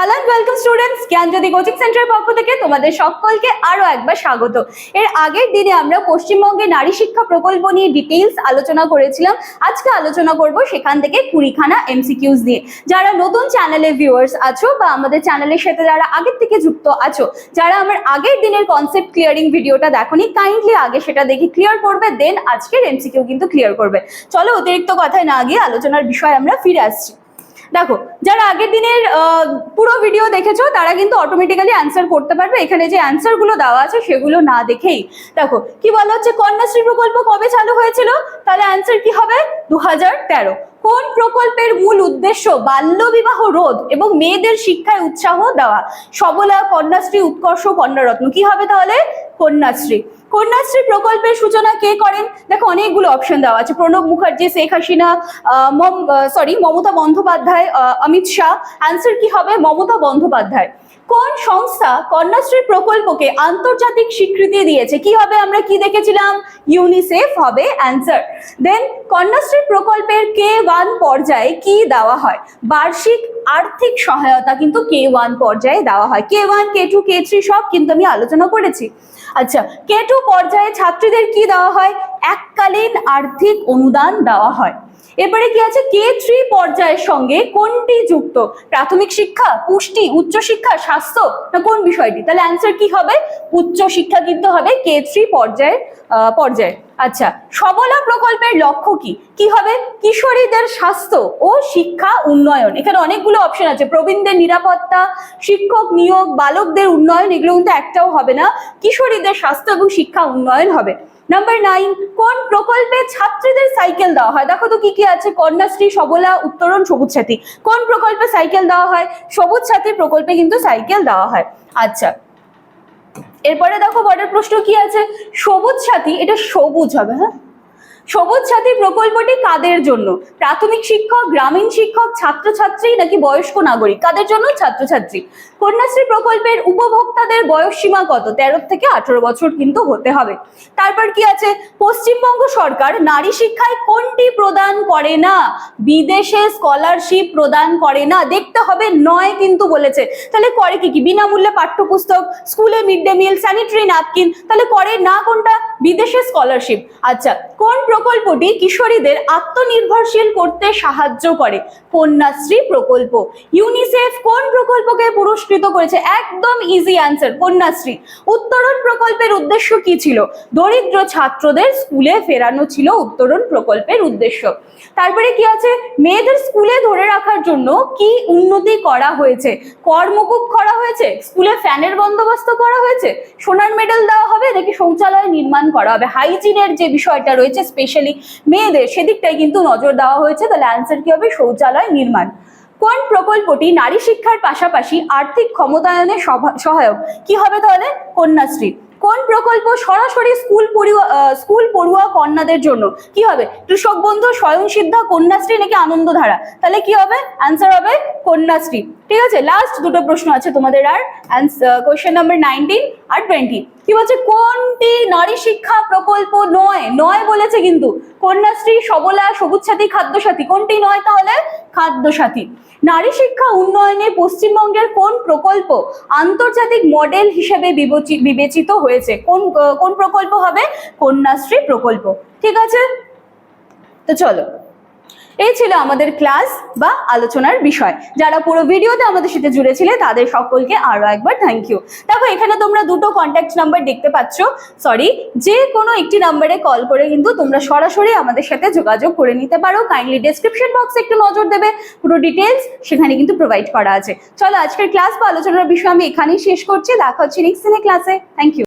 Hello welcome students Gyanjyoti coaching সেন্টারের পক্ষ থেকে তোমাদের সকলকে আরও একবার স্বাগত। এর আগের দিনে আমরা পশ্চিমবঙ্গে নারী শিক্ষা প্রকল্প নিয়ে ডিটেইলস আলোচনা করেছিলাম। আজকে আলোচনা করব সেখান থেকে কুড়িখানা এমসিকিউজ দিয়ে যারা নতুন চ্যানেলে ভিউয়ার্স আছো বা আমাদের চ্যানেলের সাথে যারা আগের থেকে যুক্ত আছো, যারা আমার আগের দিনের কনসেপ্ট ক্লিয়ারিং ভিডিওটা দেখোনি কাইন্ডলি আগে সেটা দেখে ক্লিয়ার করবে দেন আজকের এমসিকিউ কিন্তু ক্লিয়ার করবে। চলো অতিরিক্ত কথায় না গিয়ে আলোচনার বিষয়ে আমরা ফিরে আসছি। দেখো, যারা আগের দিনের পুরো ভিডিও দেখেছ, তারা কিন্তু অটোমেটিক্যালি অ্যান্সার করতে পারবে। এখানে যে অ্যান্সারগুলো দেওয়া আছে, সেগুলো না দেখেই। দেখো, কি বলা হচ্ছে, কন্যাশ্রী প্রকল্প কবে চালু হয়েছিল? তাহলে অ্যান্সার কি হবে? দু কোন প্রকল্পের মূল উদ্দেশ্য বাল্য বিবাহ রোধ এবং মেয়েদের শিক্ষায় উৎসাহ দেওয়া? সবলা, কন্যাশ্রী, উৎকর্ষ, কন্যারত্ন। কি হবে তাহলে? কন্যাশ্রী। কন্যাশ্রী প্রকল্পের সূচনা কে করেন? দেখো, অনেকগুলো অপশন দেওয়া আছে। প্রণব মুখার্জি, শেখ হাসিনা সরি মমতা বন্দ্যোপাধ্যায় অমিত শাহ। অ্যান্সার কি হবে? মমতা বন্দ্যোপাধ্যায়। কোন সংস্থা কন্যাশ্রী প্রকল্পকে আন্তর্জাতিক স্বীকৃতি দিয়েছে? কি হবে? আমরা কি দেখেছিলাম? ইউনিসেফ হবে অ্যান্সার দেন কন্যাশ্রী প্রকল্পের কে ওয়ান পর্যায়ে কি দেওয়া হয়? বার্ষিক আর্থিক সহায়তা কিন্তু কে ওয়ান পর্যায়ে দেওয়া হয়। K one K two K three সব কিন্তু আমি আলোচনা করেছি। আচ্ছা কে টু পর্যায়ে ছাত্রীদের কি দেওয়া হয়? এককালীন আর্থিক অনুদান দেওয়া হয়। এরপরে কি আছে? কে থ্রি পর্যায়ের সঙ্গে কোনটি যুক্ত? প্রাথমিক শিক্ষা, পুষ্টি উচ্চশিক্ষা স্বাস্থ্য না কোন বিষয়টি? তাহলে অ্যান্সার কি হবে? উচ্চ শিক্ষা কিন্তু হবে কে থ্রি পর্যায়ে পর্যায়ে। আচ্ছা সবলা প্রকল্পের লক্ষ্য কি? কি হবে? কিশোরীদের স্বাস্থ্য ও শিক্ষা উন্নয়ন। এখানে অনেকগুলো অপশন আছে। প্রবীণদের নিরাপত্তা, শিক্ষক নিয়োগ, বালকদের উন্নয়ন, এগুলো কিন্তু একটাও হবে না। কিশোরীদের স্বাস্থ্য এবং শিক্ষা উন্নয়ন হবে। নাম্বার নাইন কোন প্রকল্পে ছাত্রীদের সাইকেল দেওয়া হয়? দেখো তো কি কি আছে। কন্যাশ্রী, সবলা, উত্তরণ, সবুজ সাথী। কোন প্রকল্পে সাইকেল দেওয়া হয়? সবুজ সাথী প্রকল্পে কিন্তু সাইকেল দেওয়া হয়। আচ্ছা এরপরে দেখো পরের প্রশ্ন কি আছে? সবুজ সাথী এটা সবুজ হবে হ্যাঁ? সবুজ সাথী প্রকল্পটি কাদের জন্য? প্রাথমিক শিক্ষক, গ্রামীণ শিক্ষক, ছাত্রছাত্রী নাকি বয়স্ক নাগরিক? কাদের জন্য? ছাত্রছাত্রী। কন্যাশ্রী প্রকল্পের উপভোক্তাদের বয়স সীমা কত? তেরো থেকে আঠারো বছর কিন্তু হতে হবে। তারপর কি আছে? পশ্চিমবঙ্গ সরকার নারী শিক্ষায় কোনটি প্রদান করে না? বিদেশে স্কলারশিপ প্রদান করে না। দেখতে হবে নয় কিন্তু বলেছে। তাহলে করে কি কি? বিনামূল্যে পাঠ্যপুস্তক, স্কুলে mid day meal, sanitary napkin. তাহলে করে না কোনটা? বিদেশে স্কলারশিপ আচ্ছা কোন প্রকল্পটি কিশোরীদের আত্মনির্ভরশীল করতে সাহায্য করে? কন্যাশ্রী প্রকল্প। ইউনিসেফ কোন প্রকল্পকে পুরস্কৃত করেছে? একদম ইজি অ্যান্সার কন্যাশ্রী। উত্তরণ প্রকল্পের উদ্দেশ্য কি ছিল? দরিদ্র ছাত্রদের স্কুলে ফেরানো ছিল উত্তরণ প্রকল্পের উদ্দেশ্য। তারপরে কি আছে? মেয়েদের স্কুলে ধরে রাখার জন্য কি উন্নতি করা হয়েছে? কর্মকূপ করা হয়েছে? স্কুলে ফ্যানের বন্দোবস্ত করা হয়েছে? সোনার মেডেল দেওয়া হবে নাকি শৌচালয় নির্মাণ করা হবে। হাইজিনের যে বিষয়টা রয়েছে স্পেশালি মেয়েদের সেদিকটাই কিন্তু নজর দেওয়া হয়েছে। তাহলে অ্যান্সার কি হবে? শৌচালয় নির্মাণ। কোন প্রকল্পটি নারী শিক্ষার পাশাপাশি আর্থিক ক্ষমতায়নে সহায়ক? কি হবে তাহলে? কন্যাশ্রী। কোন প্রকল্প সরাসরি স্কুল পড়ুয়া স্কুল পড়ুয়া কন্যাদের জন্য? কি হবে? কৃষক বন্ধু স্বয়ং সিদ্ধা কন্যাশ্রী নাকি আনন্দধারা? তাহলে কি হবে? অ্যান্সার হবে কন্যাশ্রী। ঠিক আছে? লাস্ট দুটো প্রশ্ন আছে তোমাদের আর কোয়েশ্চেন নাম্বার নাইনটিন আর টোয়েন্টি কি বলছে? কোনটি নারী শিক্ষা প্রকল্প নয়? নয় বলেছে কিন্তু। কন্যাশ্রী, সবলা সবুজ সাথী খাদ্য সাথী কোনটি নয় তাহলে? খাদ্য সাথী নারী শিক্ষা উন্নয়নে পশ্চিমবঙ্গের কোন প্রকল্প আন্তর্জাতিক মডেল হিসেবে বিবেচিত হয়েছে? কোন কোন প্রকল্প হবে? কন্যাশ্রী প্রকল্প। ঠিক আছে? তো চলো। এই ছিল আমাদের ক্লাস বা আলোচনার বিষয়। যারা পুরো ভিডিওতে আমাদের সাথে জুড়েছিলে, তাদের সকলকে আরও একবার থ্যাংক ইউ দেখো, এখানে তোমরা দুটো কন্ট্যাক্ট নাম্বার দেখতে পাচ্ছ। সরি যে কোনো একটি নাম্বারে কল করে কিন্তু তোমরা সরাসরি আমাদের সাথে যোগাযোগ করে নিতে পারো। কাইন্ডলি ডেসক্রিপশন বক্সে একটু নজর দেবে, পুরো ডিটেলস সেখানে কিন্তু প্রোভাইড করা আছে। চলো, আজকের ক্লাস বা আলোচনার বিষয় আমি এখানেই শেষ করছি। দেখা হচ্ছে নেক্সট দিনের ক্লাসে থ্যাংক ইউ